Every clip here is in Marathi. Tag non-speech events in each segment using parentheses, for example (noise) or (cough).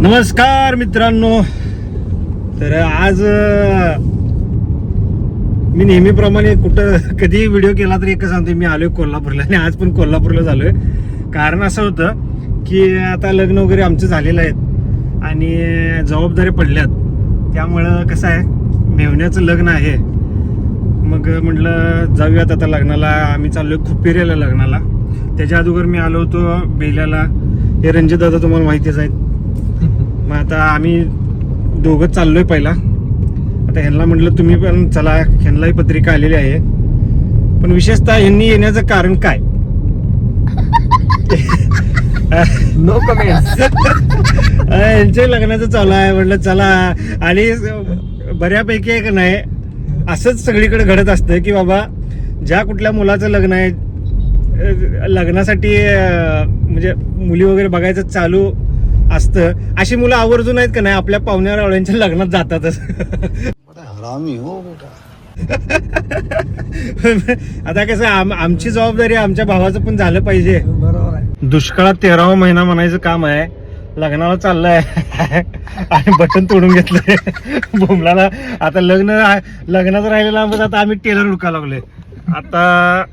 नमस्कार मित्रांनो. तर आज मी नेहमीप्रमाणे कुठं कधी व्हिडिओ केला तर एकच सांगतो मी आलोय कोल्हापूरला आणि आज पण कोल्हापूरला झालोय. कारण असं होतं की आता लग्न वगैरे आमचं झालेलं आहेत आणि जबाबदारी पडल्यात. त्यामुळं कसं आहे मेवण्याचं लग्न आहे. मग म्हटलं जाऊयात आता लग्नाला. आम्ही चाललोय खुपेऱ्याला लग्नाला. त्याच्या अगोदर मी आलो होतो बेल्याला. हे रणजित दादा तुम्हाला माहितीच आहेत. मग आता आम्ही दोघं चाललोय पहिला. आता ह्यांना म्हटलं तुम्ही पण चला ह्यांनाही पत्रिका आलेली आहे. पण विशेषतः ह्यांनी येण्याचं कारण काय? नो यांच्या लग्नाचं चालू आहे. म्हटलं चला आणि बऱ्यापैकी एक नाही असंच सगळीकडे घडत असतं की बाबा ज्या कुठल्या मुलाचं लग्न आहे लग्नासाठी म्हणजे मुली वगैरे बघायचं चालू असतं. अशी मुलं आवर्जून आहेत का नाही? आपल्या पाहुण्या रावळ्यांच्या लग्नात जातातच. हरामी हो बेटा. आता कसं आम- आमची जबाबदारी आमच्या भावाचं पण झालं पाहिजे. बरोबर आहे. दुष्काळात तेरावा महिना म्हणायचं काम आहे. लग्नाला चाललंय. आणि बटन तोडून घेतलंय. बोमलाला आता लग्न लग्नाचं राहिलेलं आमचं आता आम्ही टेलर उडका लागलोय. आता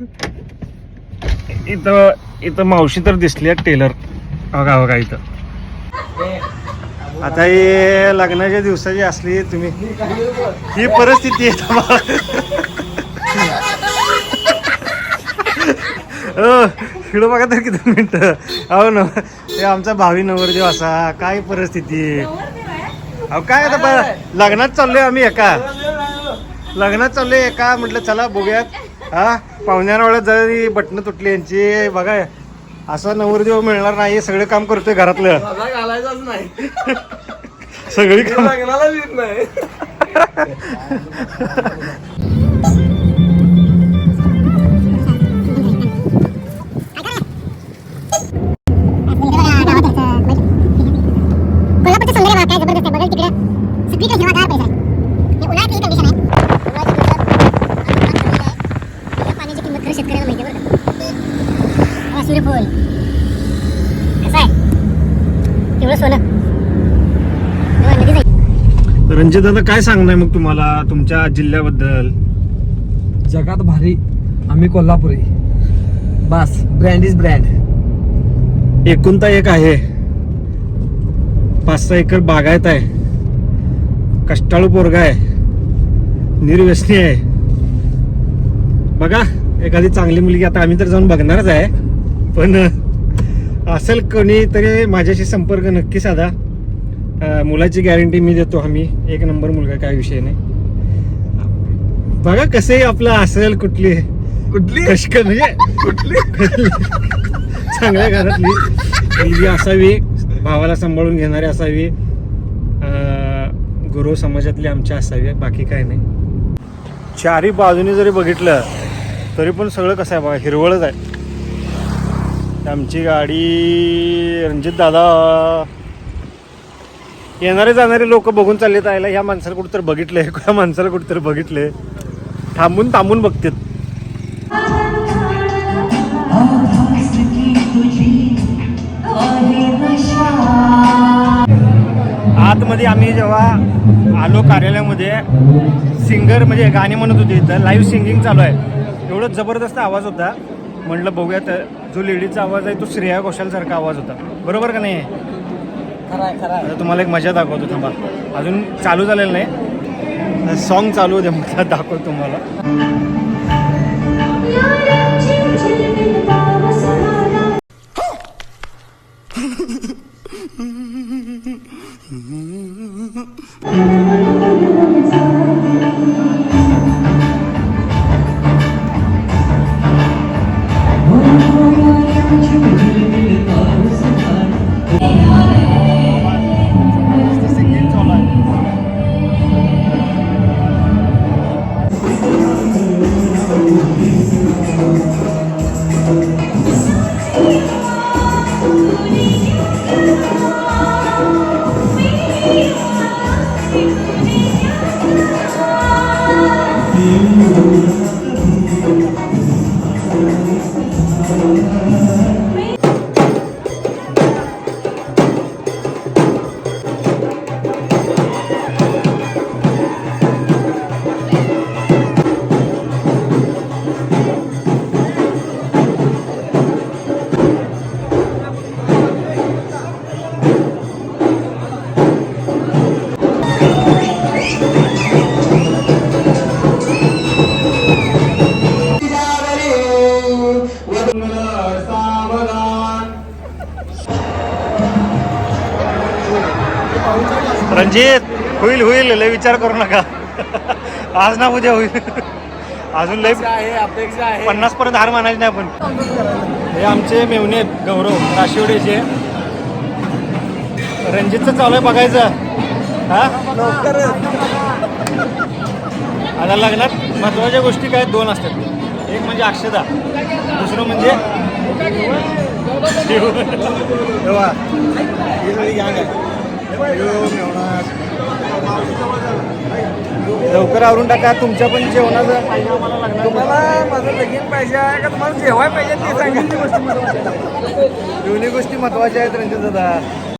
इथं इथं मावशी तर दिसली आहे टेलर. बघा बघा इथं. आता हे लग्नाच्या दिवसाची असली तुम्ही. ही परिस्थिती आहे हो, बघा तर किती मिनिटं. हो ना ते आमचा भावी नवरदेव असा काय परिस्थिती? अहो काय आता लग्नात चाललोय आम्ही एका. लग्नात चाललोय एका म्हटलं चला बघूयात. हा पाहुण्याला जरी बटणं तुटली यांची बघा. असा नवरदेव मिळणार नाही सगळं काम करतोय घरातलं. घालायचाच नाही. सगळी काम लग्नाला येत नाही. (laughs) सूर्यफूल कसं आहे. सोनं. रणजित दादा काय सांगणार मग तुम्हाला तुमच्या जिल्ह्याबद्दल? जगात भारी. आम्ही कोल्हापुरी. बस ब्रँड इज ब्रँड एकुलता एक आहे. पाच सहा एकर बागायत आहे. कष्टाळू पोरगा आहे. निर्व्यसनी आहे. बघा एखादी चांगली मुलगी आता आम्ही तर जाऊन बघणारच आहे. पण असेल कोणी तरी माझ्याशी संपर्क नक्की साधा. मुलाची गॅरंटी मी देतो आम्ही. एक नंबर मुलगा काय विषय नाही. बघा कसंही आपलं असेल कुठली. कुठली? कशक म्हणजे कुठली? चांगल्या घरातली. मुलगी असावी भावाला सांभाळून घेणारी असावी. गुरु समाजातली आमच्या असावी बाकी काय नाही. चारी बाजूने जरी बघितलं तरी पण सगळं कसं आहे बघा हिरवळच आहे. आमची गाडी रणजित दादा. येणारे जाणारे लोक बघून चालले आयला ह्या माणसाला कुठं तर बघितलंय (laughs) ह्या माणसाला कुठं तर बघितलंय. थांबून थांबून बघतात. आतमध्ये आम्ही जेव्हा आलो कार्यालयामध्ये सिंगर म्हणजे गाणी म्हणत होते इथं लाईव्ह सिंगिंग चालू आहे. एवढं जबरदस्त आवाज होता. म्हटलं बघूयात जो लेडीजचा आवाज आहे तो श्रेया घोषालसारखा आवाज होता. बरोबर का नाही? आता तुम्हाला एक मजा दाखवतो थांबा. अजून चालू झालेलं नाही. सॉन्ग चालू होते मला दाखवतो तुम्हाला. रणजित होईल होईल लय विचार करू नका. आज ना उद्या होईल. अजून लय आहे अपेक्षा आहे. पन्नास पर्यंत हार मानायची नाही आपण. हे आमचे मेवणे आहेत, गौरव राशिवडेचे. रणजितचं चालू आहे बघायचं. हा? आता लग्नात महत्त्वाच्या गोष्टी काय? दोन असतात. एक म्हणजे अक्षदा. दुसरं म्हणजे. तेव्हा लवकर आवरून टाका तुमच्या पण जेवणाचं. तुम्हाला माझं लगीन पाहिजे आहे का? तुम्हाला जेवाय पाहिजे ते सांगा. दोन्ही गोष्टी महत्त्वाच्या आहेत रणजित दादा.